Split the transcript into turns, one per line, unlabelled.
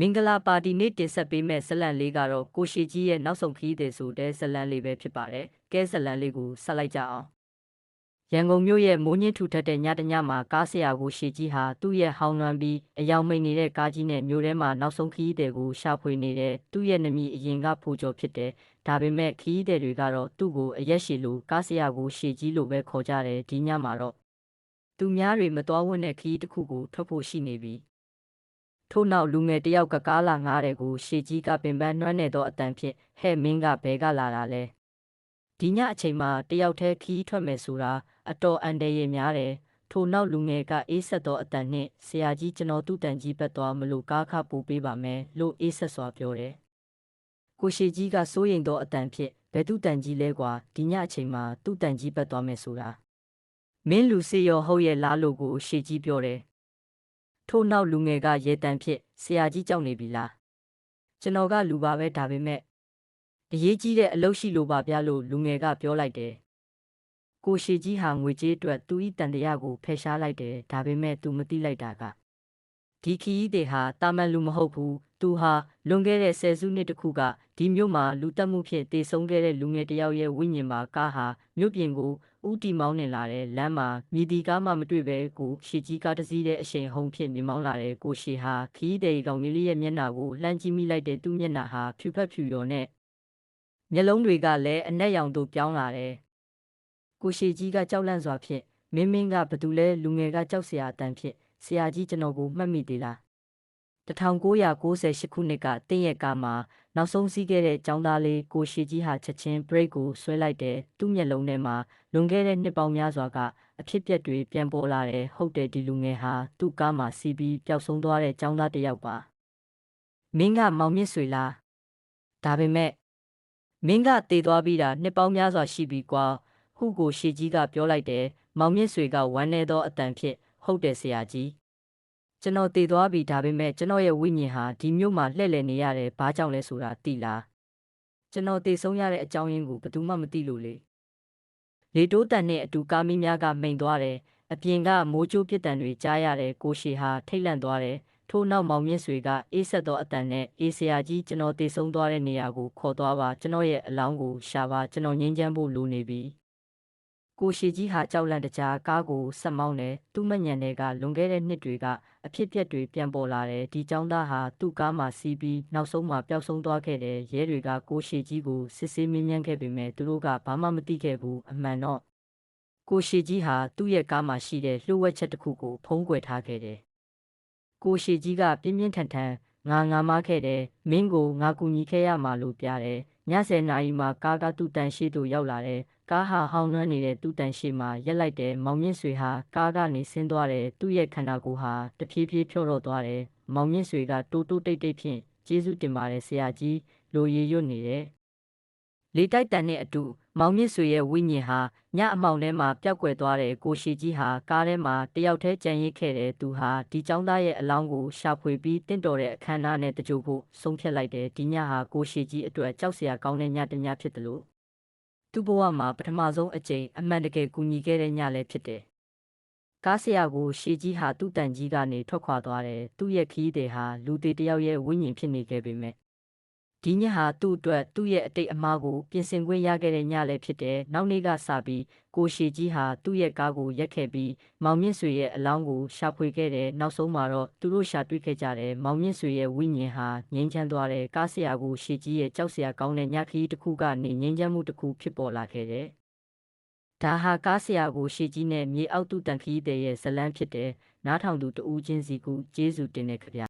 မင်္ဂလာပါတီနေ့တင်ဆက်ပေးမဲ့ဇတ်လန်လေးကတော့ကိုရှိကြီးရဲ့နောက်ဆုံးခရီးသည်ဆိုတဲ့ဇတ်လန်လေးပဲဖြစ်ပါတယ်။ကဲဇတ်လန်လေးကိုဆက်လိုက်ကြအောင်။ရန်ကုန်မြို့ရဲ့မိုးညင်းထူထပ်တဲ့ညတညမှာကားဆရာကိုရှိကြီးဟာသူ့ရဲ့ဟောင်းနှွမ်းပြီးအယောင်မိန်နေတဲ့ကားကြီးနဲ့မြို့ထဲမှာနောက်ဆုံးခရီးသည်ကိုရှာဖွေနေတဲ့သူ့ရဲ့နမီအရင်ကဖိုးကျော်ဖြစ်တယ်။ဒါပေမဲ့ခရီးသည်တွေကတော့သူ့ကိုအရက်ရှိလို့ကားဆရာကိုရှိကြီးလို့ပဲခေါ်ကြတယ်ဒီညမှာတော့သူများတွေမတော်ဝင့်တဲ့ခရီးတစ်ခုကိုထွက်ဖို့ရှိနေပြီ။ ထို့နောက်လူငယ်တယောက်ကကားလာငားတဲ့ကိုရှေကြီးကပင်ပန်းနှွမ်းနေသောအတန်ဖြင့်ဟဲ့မင်းကဘဲကလာတာလဲဒီညအချိန်မှာတယောက်တည်းခီးထွက်မယ်ဆိုတာအတော်အန်တရည်များတယ်ထို့နောက်လူငယ်ကအေးဆက်သောအတန်နှင့်ဆရာကြီးကျွန်တော်သူ့တန်ကြီးဘက်သွားမလို့ကားခပူပေးပါမယ်လို့အေးဆက်စွာပြောတယ်ကိုရှေကြီးကစိုးရိမ်သောအတန်ဖြင့်ဘယ်သူ့တန်ကြီးလဲကွာဒီညအချိန်မှာသူ့တန်ကြီးဘက်သွားမယ်ဆိုတာမင်းလူစေရောဟုတ်ရဲ့လားလို့ကိုရှေကြီးပြောတယ် ထို့နောက်လူငယ်ကရေတံဖြစ်ဆရာကြီးကြောက်နေပြီလားကျွန်တော်ကလူပါပဲဒါပေမဲ့အရေးကြီးတဲ့အလုပ်ရှိလို့ပါဗျာလို့လူငယ်ကပြောလိုက်တယ်ကိုရှိကြီးဟာငွေကြေးအတွက်သူဤတန်တရားကိုဖယ်ရှားလိုက်တယ်ဒါပေမဲ့သူမသိလိုက်တာကဒီခီးတွေဟာတာမန်လူမဟုတ်ဘူးသူဟာလွန်ခဲ့တဲ့ဆယ်စုနှစ်တခုကဒီမြို့မှာလူတက်မှုဖြင့်တည်ဆုံခဲ့တဲ့လူငယ်တစ်ယောက်ရဲ့ဝိညာဉ်မှာကားဟာမြို့ပြင်ကို ဦးတီမောင်းနေလာတဲ့လမ်းမှာမြည်ဒီကားမှမတွေ့ပဲကိုရှီကြီးကားတစ်စီးတဲ့အရှိန်ဟုန်ဖြင့်မြင်မောင်းလာတဲ့ကိုရှီဟာခီးတဲ့ကောင်ကြီးလေးရဲ့မျက်နှာကိုလှမ်းကြည့်မိလိုက်တဲ့သူ့မျက်နှာဟာဖြူဖက်ဖြူရော်နဲ့မျက်လုံးတွေကလည်းအနက်ရောင်တို့ပြောင်းလာတယ်ကိုရှီကြီးကကြောက်လန့်စွာဖြင့်မင်းမင်းကဘသူလဲလူငယ်ကကြောက်စရာအတန်ဖြင့်ဆရာကြီးကျွန်တော်ကိုမှတ်မိသေးလား 1998ခုနှစ်ကတင့်ရဲ့ကားမှာနောက်ဆုံးစီးခဲ့တဲ့ចောင်းသားလေးကိုရှိကြီးဟာချက်ချင်း break ကိုဆွဲလိုက်တယ်သူ့မျက်လုံးထဲမှာလွန်ခဲ့တဲ့နှစ်ပေါင်းများစွာကအဖြစ်အပျက်တွေပြန်ပေါ်လာတယ်ဟုတ်တယ်ဒီလူငယ်ဟာသူ့ကားမှာစီးပြီးပျောက်ဆုံးသွားတဲ့ចောင်းသားတစ်ယောက်ပါမင်းကမောင်မြင့်ဆွေလားဒါပေမဲ့မင်းကတည်သွားပြီးတာနှစ်ပေါင်းများစွာရှိပြီကွာဟုကိုရှေကြီးကပြောလိုက်တယ်မောင်မြင့်ဆွေကဝမ်းနေသောအတန်ဖြင့်ဟုတ်တယ်ဆရာကြီး ကျွန်တော်တည်သွားပြီဒါပေမဲ့ကျွန်တော်ရဲ့ဝိညာဉ်ဟာဒီမြို့မှာလှည့်လည်နေရတယ်ဘာကြောင့်လဲဆိုတာသိလားကျွန်တော်တည်ဆုံးရတဲ့အကြောင်းရင်းကိုဘယ်သူမှမသိလို့လေလေတိုးတန်နဲ့အတူကားမီးများကမိန်သွားတယ်အပြင်ကမိုးကြိုးပြစ်တန်တွေကြားရတယ်ကိုရှီဟာထိတ်လန့်သွားတယ်ထို့နောက်မောင်မြင့်ဆွေကအေးဆက်သောအတန်နဲ့အေးဆရာကြီးကျွန်တော်တည်ဆုံးသွားတဲ့နေရာကိုခေါ်သွားပါကျွန်တော်ရဲ့အလောင်းကိုရှာပါကျွန်တော်ငင်းချမ်းဖို့လိုနေပြီ ကိုရှိကြီးဟာကြောက်လန့်တကြားကားကိုဆက်မောင်းတယ်သူ့မညံတွေကလွန်ခဲ့တဲ့နှစ်တွေကအဖြစ်ပြက်တွေပြန်ပေါ်လာတယ်ဒီចောင်းသားဟာသူ့ကားမှာစီးပြီးနောက်ဆုံးမှာပျောက်ဆုံးသွားခဲ့တယ်ရဲတွေကကိုရှိကြီးကိုစစ်ဆေးမြင်းမြန်းခဲ့ပေမဲ့သူတို့ကဘာမှမသိခဲ့ဘူးအမှန်တော့ကိုရှိကြီးဟာသူ့ရဲ့ကားမှာရှိတဲ့လှုပ်ဝက်ချက်တစ်ခုကိုဖုံးကွယ်ထားခဲ့တယ်ကိုရှိကြီးကပြင်းပြင်းထန်ထန်ငါငါမခဲ့တယ်မင်းကိုငါကူညီခဲ့ရမှာလို့ပြတယ်ည10နာရီမှာကားကသူ့တန်ရှိတို့ရောက်လာတယ် ကားဟာဟောင်းနှွမ်းနေတဲ့သူ့တန်ရှိမှာရက်လိုက်တယ်မောင်မြင့်ဆွေဟာကားကနေဆင်းသွားတယ်သူ့ရဲ့ခန္ဓာကိုယ်ဟာတဖြည်းဖြည်းဖြော့တော့သွားတယ်မောင်မြင့်ဆွေကတိုးတိုးတိတ်တိတ်ဖြင့်ကျေးဇူးတင်ပါတယ်ဆရာကြီးလိုရည်ရွတ်နေတယ်လေတိုက်တန်နဲ့အတူမောင်မြင့်ဆွေရဲ့ဝိညာဉ်ဟာညအမောင်ထဲမှာပျောက်ကွယ်သွားတဲ့ကိုရှိကြီးဟာကားထဲမှာတယောက်တည်းကြံရစ်ခဲ့တဲ့သူဟာဒီចောင်းသားရဲ့အလောင်းကိုရှာဖွေပြီးတင့်တော်တဲ့အခမ်းအနားနဲ့တကြိုဖို့ဆုံးဖြတ်လိုက်တယ်ဒီညဟာကိုရှိကြီးအတွက်ကြောက်စရာကောင်းတဲ့ညတစ်ညဖြစ်တယ်လို့ သူ့ဘဝမှာပထမဆုံးအကြိမ်အမှန်တကယ်ကူညီခဲ့တဲ့ညလည်းဖြစ်တယ်ကားဆရာကိုရှေကြီးဟာသူ့တန်ကြီးကနေထွက်ခွာသွားတယ်သူ့ရဲ့ခီးတဲ့ဟာလူသေးတယောက်ရဲ့ဝိညာဉ်ဖြစ်နေခဲ့ပေမဲ့ ဒီညဟာသူ့အတွက်သူ့ရဲ့အတိတ်အမှားကိုပြင်ဆင်ခွင့်ရခဲ့တဲ့ညလည်းဖြစ်တယ်နောက်နေ့ကစပြီးကိုရှေကြီးဟာသူ့ရဲ့ကားကိုရက်ခဲ့ပြီးမောင်မြင့်ဆွေရဲ့အလောင်းကိုရှာဖွေခဲ့တယ်နောက်ဆုံးမှာတော့သူတို့ရှာတွေ့ခဲ့ကြတယ်မောင်မြင့်ဆွေရဲ့ဝိညာဉ်ဟာငြိမ်းချမ်းသွားတယ်ကားဆရာကိုရှေကြီးရဲ့ကြောက်စရာကောင်းတဲ့ညခရီးတစ်ခုကနေငြိမ်းချမ်းမှုတစ်ခုဖြစ်ပေါ်လာခဲ့တယ်ဒါဟာကားဆရာကိုရှေကြီးနဲ့မြေအောက်သူတန်ခီးတဲ့ရဲ့ဇလန်းဖြစ်တယ်နားထောင်သူတဦးချင်းစီကူကျေးဇူးတင်နေကြဗျာ